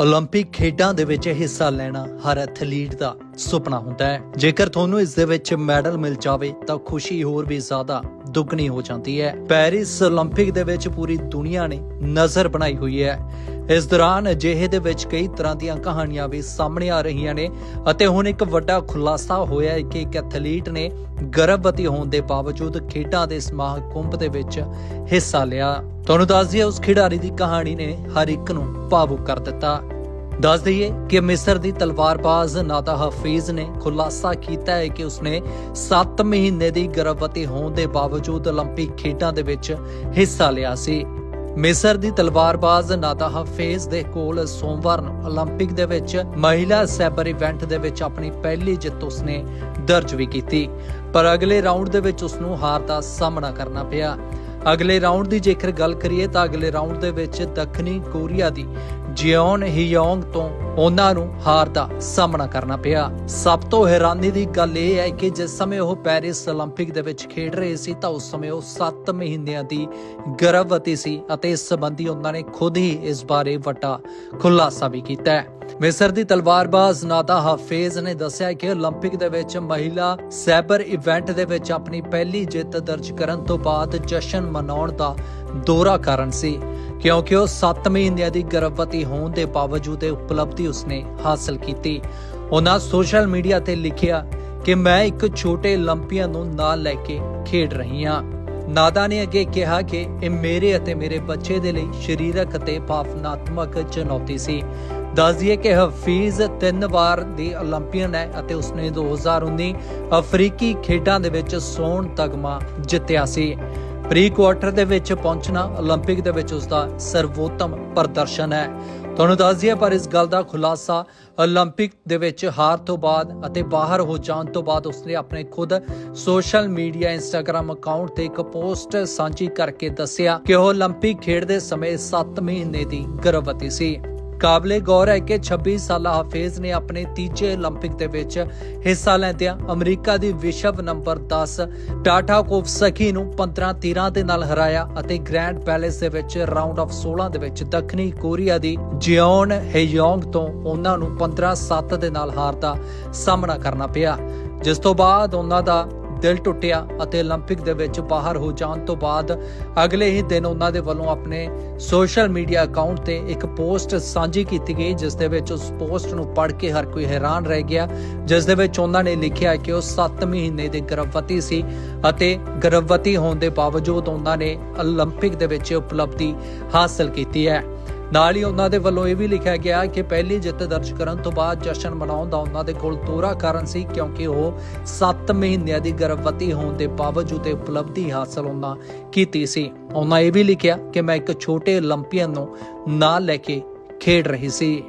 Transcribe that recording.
올림픽 ਖੇਡਾਂ ਦੇ ਵਿੱਚ ਹਿੱਸਾ ਲੈਣਾ ਹਰ ਐਥਲੀਟ ਦਾ ਸੁਪਨਾ ਹੁੰਦਾ ਹੈ ਜੇਕਰ ਤੁਹਾਨੂੰ ਇਸ ਦੇ ਵਿੱਚ ਮੈਡਲ ਮਿਲ ਜਾਵੇ ਤਾਂ ਖੁਸ਼ੀ ਹੋਰ ਵੀ ਜ਼ਿਆਦਾ ਦੁੱਗਣੀ ਹੋ ਜਾਂਦੀ ਹੈ ਪੈਰਿਸ 올림픽 ਦੇ ਵਿੱਚ ਪੂਰੀ ਦੁਨੀਆ ਨੇ ਨਜ਼ਰ ਬਣਾਈ ਹੋਈ ਹੈ ਇਸ ਦੌਰਾਨ ਅਜਿਹੇ ਦੇ ਵਿੱਚ ਕਈ ਤਰ੍ਹਾਂ ਦੀਆਂ ਕਹਾਣੀਆਂ ਵੀ ਸਾਹਮਣੇ ਆ ਰਹੀਆਂ ਨੇ ਅਤੇ ਹੁਣ ਇੱਕ ਵੱਡਾ ਖੁਲਾਸਾ ਹੋਇਆ ਹੈ ਕਿ ਇੱਕ ਐਥਲੀਟ ਨੇ ਗਰਭਵਤੀ ਹੋਣ ਦੇ ਬਾਵਜੂਦ ਖੇਡਾਂ ਦੇ ਇਸ ਮਹਾਕੁੰਭ ਦੇ ਵਿੱਚ ਹਿੱਸਾ ਲਿਆ ਤੁਹਾਨੂੰ ਦੱਸ ਦਈਏ ਉਸ ਖਿਡਾਰੀ ਦੀ ਕਹਾਣੀ ਨੇ ਹਰ ਇੱਕ ਨੂੰ ਭਾਵੁਕ ਕਰ ਦਿੱਤਾ ਦੱਸ ਦਈਏ ਕਿ ਮਿਸਰ ਦੀ ਤਲਵਾਰਬਾਜ਼ ਨਾਦਾ ਹਫੀਜ਼ ਨੇ ਖੁਲਾਸਾ ਕੀਤਾ ਹੈ ਕਿ ਉਸਨੇ 7 ਮਹੀਨੇ ਦੀ ਗਰਭਵਤੀ ਹੋਣ ਦੇ ਬਾਵਜੂਦ 올림픽 ਖੇਡਾਂ ਦੇ ਵਿੱਚ ਹਿੱਸਾ ਲਿਆ ਸੀ ਮਿਸਰ ਦੀ ਤਲਵਾਰਬਾਜ਼ ਨਾਦਾ ਹਫੀਜ਼ ਦੇ ਕੋਲ ਸੋਮਵਾਰ ਨੂੰ 올림픽 ਦੇ ਵਿੱਚ ਮਹਿਲਾ ਸੈਬਰ ਇਵੈਂਟ ਦੇ ਵਿੱਚ ਆਪਣੀ ਪਹਿਲੀ ਜਿੱਤ ਉਸਨੇ ਦਰਜ ਵੀ ਕੀਤੀ ਪਰ ਅਗਲੇ ਰਾਊਂਡ ਦੇ ਵਿੱਚ ਉਸਨੂੰ ਹਾਰ ਦਾ ਸਾਹਮਣਾ ਕਰਨਾ ਪਿਆ ਅਗਲੇ ਰਾਊਂਡ ਦੀ ਜੇਕਰ ਗੱਲ ਕਰੀਏ ਤਾਂ ਅਗਲੇ ਰਾਊਂਡ ਦੇ ਵਿੱਚ ਦੱਖਣੀ ਕੋਰੀਆ ਦੀ ਜਿਓਨ ਹਿਯੋਂਗ ਤੋਂ ਉਹਨਾਂ ਨੂੰ ਹਾਰ ਦਾ ਸਾਹਮਣਾ ਕਰਨਾ ਪਿਆ ਸਭ ਤੋਂ ਹੈਰਾਨੀ ਦੀ ਗੱਲ ਇਹ ਹੈ ਕਿ ਜਿਸ ਸਮੇਂ ਉਹ ਪੈਰਿਸ 올림픽 ਦੇ ਵਿੱਚ ਖੇਡ ਰਹੇ ਸੀ ਤਾਂ ਉਸ ਸਮੇਂ ਉਹ 7 ਮਹੀਨਿਆਂ ਦੀ ਗਰਭਵਤੀ ਸੀ ਅਤੇ ਇਸ ਸੰਬੰਧੀ ਉਹਨਾਂ ਨੇ ਖੁਦ ਹੀ ਇਸ ਬਾਰੇ ਵੱਡਾ ਖੁਲਾਸਾ ਵੀ ਕੀਤਾ ਹੈ ਮਿਸਰ ਦੀ ਤਲਵਾਰਬਾਜ਼ ਨਾਦਾ ਹਾਫੇਜ਼ ਨੇ ਦੱਸਿਆ ਕਿ 올림픽 ਦੇ ਵਿੱਚ ਮਹਿਲਾ ਸਾਈਬਰ ਇਵੈਂਟ ਦੇ ਵਿੱਚ ਆਪਣੀ ਪਹਿਲੀ ਜਿੱਤ ਦਰਜ ਕਰਨ ਤੋਂ ਬਾਅਦ ਜਸ਼ਨ ਮਨਾਉਣ ਦਾ ਦੋਹਰਾ ਕਾਰਨ ਸੀ, ਕਿਉਂਕਿ ਉਹ 7 ਮਹੀਨਿਆਂ ਦੀ ਗਰਭਵਤੀ ਹੋਣ ਦੇ ਬਾਵਜੂਦ ਇਹ ਉਪਲਬਧੀ ਉਸਨੇ ਹਾਸਲ ਕੀਤੀ। ਉਹਨਾਂ ਸੋਸ਼ਲ ਮੀਡੀਆ ਤੇ ਲਿਖਿਆ ਕਿ ਮੈਂ ਇੱਕ ਛੋਟੇ 올림픽ੀਅਨ ਨੂੰ ਨਾਲ ਲੈ ਕੇ ਖੇਡ ਰਹੀ ਹਾਂ। ਨਾਦਾ ਨੇ ਅੱਗੇ ਕਿਹਾ ਕਿ ਇਹ ਮੇਰੇ ਅਤੇ ਮੇਰੇ ਬੱਚੇ ਦੇ ਲਈ ਸਰੀਰਕ ਅਤੇ ਭਾਵਨਾਤਮਕ ਚੁਣੌਤੀ ਸੀ। ਦੱਸ ਦਈਏ ਕਿ ਹਫੀਜ਼ ਤਿੰਨ ਵਾਰ ਦੀ 올림픽ਨ ਹੈ ਅਤੇ ਉਸਨੇ 2019 ਅਫਰੀਕੀ ਖੇਡਾਂ ਦੇ ਵਿੱਚ ਸੋਨ ਤਗਮਾ ਜਿੱਤਿਆ ਸੀ। ਪ੍ਰੀ ਕੁਆਰਟਰ ਦੇ ਵਿੱਚ ਪਹੁੰਚਣਾ 올림픽 ਦੇ ਵਿੱਚ ਉਸਦਾ ਸਰਵੋਤਮ ਪ੍ਰਦਰਸ਼ਨ ਹੈ। ਤੁਹਾਨੂੰ ਦੱਸ ਦਈਏ ਪਰ ਇਸ ਗੱਲ ਦਾ ਖੁਲਾਸਾ 올림픽 ਦੇ ਵਿੱਚ ਹਾਰ ਤੋਂ ਬਾਅਦ ਅਤੇ ਬਾਹਰ ਹੋ ਜਾਣ ਤੋਂ ਬਾਅਦ ਉਸਨੇ ਆਪਣੇ ਖੁਦ ਸੋਸ਼ਲ ਮੀਡੀਆ ਇੰਸਟਾਗ੍ਰam ਅਕਾਊਂਟ ਤੇ ਇੱਕ ਪੋਸਟ ਸਾਂਝੀ ਕਰਕੇ ਦੱਸਿਆ ਕਿ ਉਹ 올림픽 ਖੇਡਦੇ ਸਮੇਂ 7 ਮਹੀਨੇ ਦੀ ਗਰਭਵਤੀ ਸੀ ਕਾਬਲੇ ਗੌਰ ਹੈ ਕਿ 26 ਸਾਲਾ ਹਾਫਿਜ਼ ਨੇ ਆਪਣੇ ਤੀਜੇ 올림픽 ਦੇ ਵਿੱਚ ਹਿੱਸਾ ਲੈਂਦਿਆਂ ਅਮਰੀਕਾ ਦੀ ਵਿਸ਼ਵ ਨੰਬਰ 10 ਟਾਟਾ ਕੋਵਸਕੀ ਨੂੰ 15-13 ਦੇ ਨਾਲ ਹਰਾਇਆ ਅਤੇ ਗ੍ਰੈਂਡ ਪੈਲੇਸ ਦੇ ਵਿੱਚ ਰਾਉਂਡ ਆਫ 16 ਦੇ ਵਿੱਚ ਦੱਖਣੀ ਕੋਰੀਆ ਦੀ ਜਿਓਨ ਹੇਯੋਂਗ ਤੋਂ ਉਹਨਾਂ ਨੂੰ 15-7 ਦੇ ਨਾਲ ਹਾਰ ਦਾ ਸਾਹਮਣਾ ਕਰਨਾ ਪਿਆ ਜਿਸ ਤੋਂ ਬਾਅਦ ਉਹਨਾਂ ਦਾ ਦਿਲ ਟੁੱਟਿਆ ਅਤੇ 올림픽 ਦੇ ਵਿੱਚ ਬਾਹਰ ਹੋ ਜਾਣ ਤੋਂ ਬਾਅਦ ਅਗਲੇ ਹੀ ਦਿਨ ਉਹਨਾਂ ਦੇ ਵੱਲੋਂ ਆਪਣੇ ਸੋਸ਼ਲ ਮੀਡੀਆ ਅਕਾਊਂਟ ਤੇ ਇੱਕ ਪੋਸਟ ਸਾਂਝੀ ਕੀਤੀ ਗਈ ਜਿਸ ਦੇ ਵਿੱਚ ਉਸ ਪੋਸਟ ਨੂੰ ਪੜ੍ਹ ਕੇ ਹਰ ਕੋਈ ਹੈਰਾਨ ਰਹਿ ਗਿਆ ਜਿਸ ਦੇ ਵਿੱਚ ਉਹਨਾਂ ਨੇ ਲਿਖਿਆ ਕਿ ਉਹ 7 ਮਹੀਨੇ ਦੇ ਗਰਭਵਤੀ ਸੀ ਅਤੇ ਗਰਭਵਤੀ ਹੋਣ ਦੇ ਬਾਵਜੂਦ ਉਹਨਾਂ ਨੇ 올림픽 ਦੇ ਵਿੱਚ ਇਹ ਉਪਲਬਧੀ ਹਾਸਲ ਕੀਤੀ ਹੈ ਨਾਲ ਹੀ ਉਹਨਾਂ ਦੇ ਵੱਲੋਂ ਇਹ ਵੀ ਲਿਖਿਆ ਗਿਆ ਕਿ ਪਹਿਲੀ ਜਿੱਤ ਦਰਜ ਕਰਨ ਤੋਂ ਬਾਅਦ ਜਸ਼ਨ ਮਨਾਉਣ ਦਾ ਉਹਨਾਂ ਦੇ ਕੋਲ ਦੋਹਰਾ ਕਾਰਨ ਸੀ ਕਿਉਂਕਿ ਉਹ 7 ਮਹੀਨਿਆਂ ਦੀ ਗਰਭਵਤੀ ਹੋਣ ਦੇ ਬਾਵਜੂਦ ਇਹ ਉਪਲਬਧੀ ਹਾਸਲ ਉਹਨਾਂ ਕੀਤੀ ਸੀ। ਉਹਨਾਂ ਇਹ ਵੀ ਲਿਖਿਆ ਕਿ ਮੈਂ ਇੱਕ ਛੋਟੇ 올림픽ੀਅਨ ਨੂੰ ਨਾਲ ਲੈ ਕੇ ਖੇਡ ਰਹੀ ਸੀ।